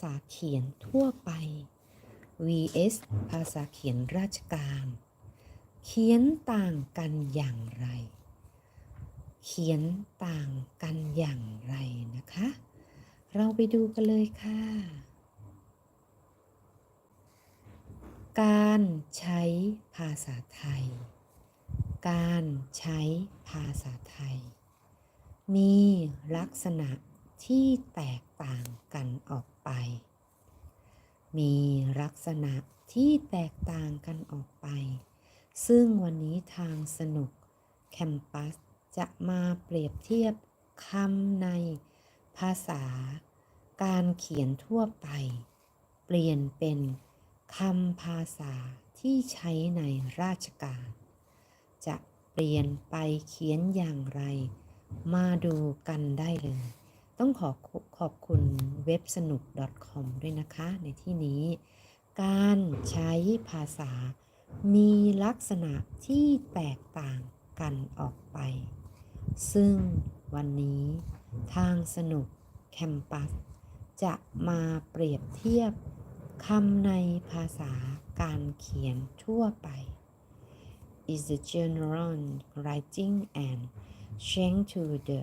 ษาเขียนทั่วไป vs ภาษาเขียนราชการ เขียนต่างกันอย่างไร เขียนต่างกันอย่างไรนะคะ เราไปดูกันเลยค่ะ การใช้ภาษาไทย การใช้ภาษาไทย มีลักษณะที่แตกต่างกันออก ไป มีลักษณะที่แตกต่างกันออกไป ซึ่งวันนี้ทางสนุกแคมปัสจะมาเปรียบเทียบคำในภาษา การเขียนทั่วไป เปลี่ยนเป็นคำภาษาที่ใช้ในราชการ จะเปลี่ยนไปเขียนอย่างไร มาดูกันได้เลย ต้องขอขอบคุณเว็บสนุก .com ด้วยนะคะ ในที่นี้ การใช้ภาษามีลักษณะที่แตกต่างกันออกไป ซึ่งวันนี้ทางสนุกแคมปัส จะมาเปรียบเทียบคำในภาษาการเขียนทั่วไป is the general writing and change to the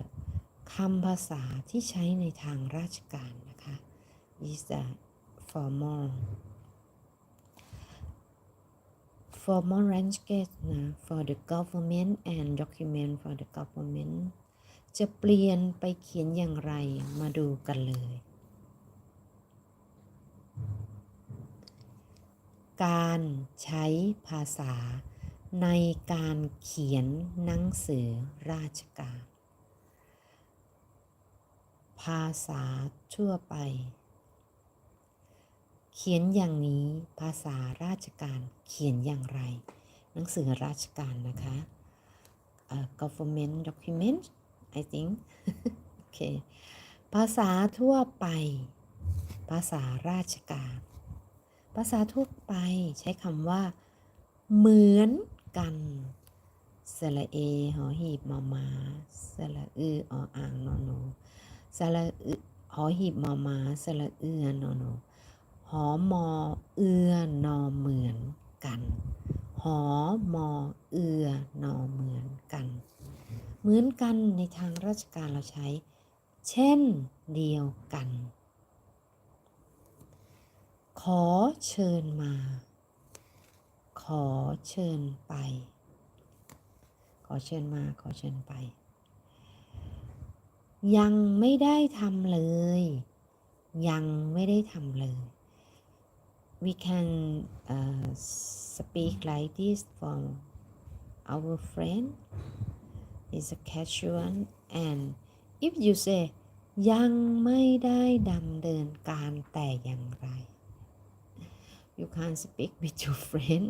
คำภาษาที่ใช้ในทางราชการนะคะ is the formal formal language นะ for the government and document for the government จะเปลี่ยนไปเขียนอย่างไรมาดูกันเลย การใช้ภาษาในการเขียนหนังสือราชการ ภาษาทั่วไป เขียนอย่างนี้ภาษาราชการเขียนอย่างไร หนังสือราชการนะคะ uh, government document I think โอเคภาษาทั่วไป ภาษาราชการ ภาษาทั่วไปใช้คำว่า เหมือนกันสระเอหอหีบมอมาสระอือออ่างนอโน สระอือหอหีบมอมาสระเอือนอนหอมอเอือนอเหมือนกัน หอมอเอือนอเหมือนกัน เหมือนกันในทางราชการเราใช้ เช่นเดียวกัน ขอเชิญมา ขอเชิญไป ขอเชิญมา ขอเชิญไป ยังไม่ได้ทำเลย ยังไม่ได้ทำเลย we can uh, speak like this for our friend is a casual and if you say ยังไม่ได้ดำเนินการแต่อย่างไร you can't speak with your friend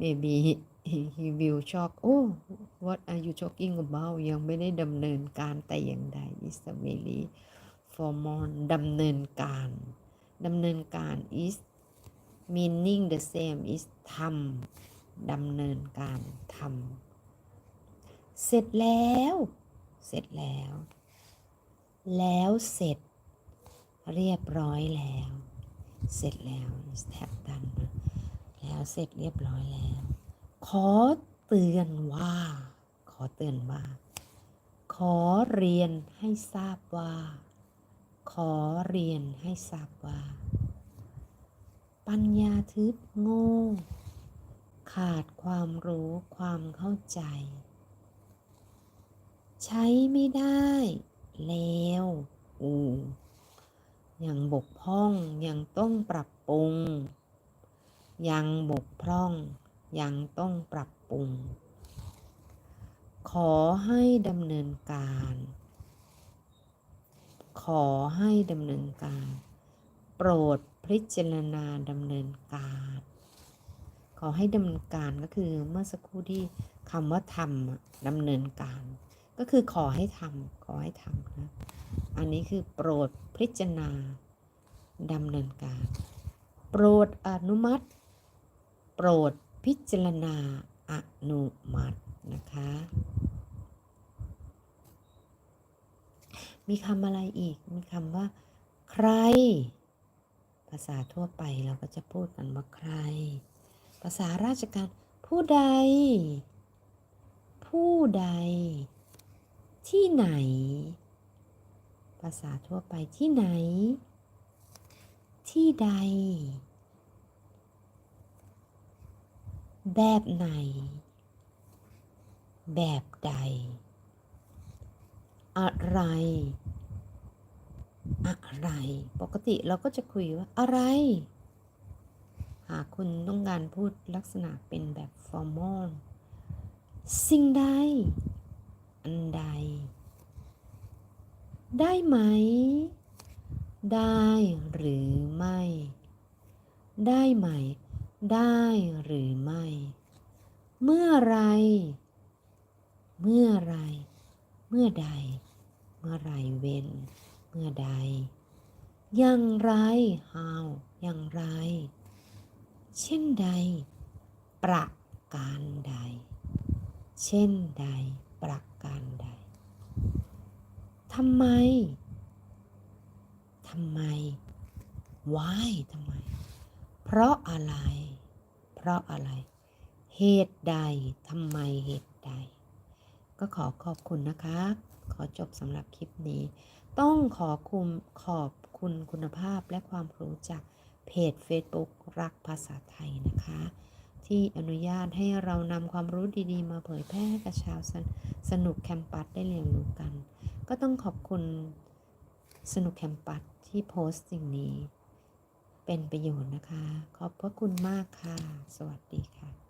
maybe he will shock oh what are you talking about ยังไม่ได้ดำเนินการแต่อย่างใด is a very formal ดำเนินการดำเนินการ is meaning the same is ทำดำเนินการทำเสร็จแล้ว เสร็จแล้ว แล้วเสร็จ เรียบร้อยแล้ว เสร็จแล้ว is have done นแล้วเสร็จเรียบร้อยแล้ว ขอเตือนว่า ขอเตือนว่า ขอเรียนให้ทราบว่า ขอเรียนให้ทราบว่า ปัญญาทึบโง่ ขาดความรู้ความเข้าใจ ใช้ไม่ได้ แล้วอูยังบกพร่องยังต้องปรับปรุง ยังบกพร่อง ยังต้องปรับปรุง ขอให้ดำเนินการ ขอให้ดำเนินการ โปรดพิจารณาดำเนินการ ขอให้ดำเนินการก็คือเมื่อสักครู่ที่คำว่าทำดำเนินการ ก็คือขอให้ทำขอให้ทำนะ อันนี้คือโปรดพิจารณาดำเนินการ โปรดอนุมัติ โปรด พิจารณาอนุมัตินะคะ มีคำอะไรอีก มีคำว่า ใคร ภาษาทั่วไปเราก็จะพูดกันว่าใคร ภาษาราชการ ผู้ใด ผู้ใด ที่ไหน ภาษาทั่วไปที่ไหน ที่ใด แบบไหน แบบใด อะไร อะไร ปกติเราก็จะคุยว่าอะไร หากคุณต้องการพูดลักษณะเป็นแบบ formal สิ่งใด อันใด ได้ไหม ได้หรือไม่ ได้ไหม ได้หรือไม่ เมื่อไร เมื่อไร เมื่อใด เมื่อไรเว้น เมื่อใด อย่างไร how อย่างไร เช่นใด ประการใด เช่นใด ประการใดทำไม ทำไม why ทำไม เพราะอะไร เพราะอะไร เหตุใดทำไมเหตุใด ก็ขอขอบคุณนะคะ ขอจบสำหรับคลิปนี้ ต้องขอคุมขอบคุณคุณภาพและความรู้จากเพจ Facebook รักภาษาไทยนะคะ ที่อนุญาตให้เรานำความรู้ดีๆ มาเผยแพร่ให้กับชาวสนสนุกแคมปัสได้เรียนรู้กัน ก็ต้องขอบคุณสนุกแคมปัสที่โพสต์สิ่งนี้ เป็นประโยชน์นะคะ ขอบพระคุณมากค่ะ สวัสดีค่ะ